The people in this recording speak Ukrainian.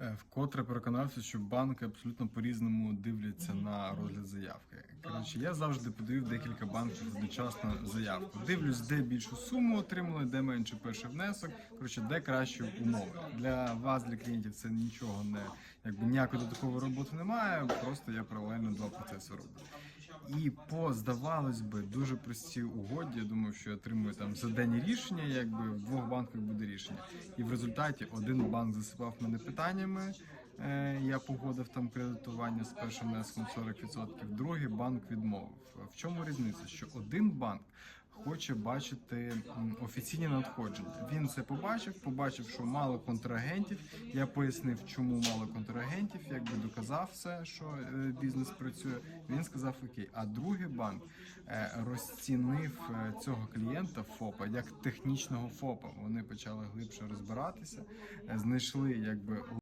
Е, Вкотре переконався, що банки абсолютно по-різному дивляться на розгляд заявки. Коротше, я завжди подаю декілька банків одночасно заявку. Дивлюсь, де більшу суму отримали, де менше перший внесок. Коротше, де кращі умови. Для вас, для клієнтів, це нічого не якби ніякої додаткової роботи немає. Просто я паралельно два процеси роблю. І по здавалось би дуже прості угоді. Я думав, що я отримую там за день рішення, якби в двох банках буде рішення. І в результаті один банк засипав мене питаннями. е, Я погодив там кредитування з першим внеском 40%, другий банк відмовив. В чому різниця? Що один банк хоче бачити офіційні надходження. Він це побачив, побачив, що мало контрагентів. Я пояснив, чому мало контрагентів, якби доказав все, що е, бізнес працює. Він сказав окей. А другий банк е, розцінив е, цього клієнта ФОПа як технічного ФОПа. Вони почали глибше розбиратися, знайшли якби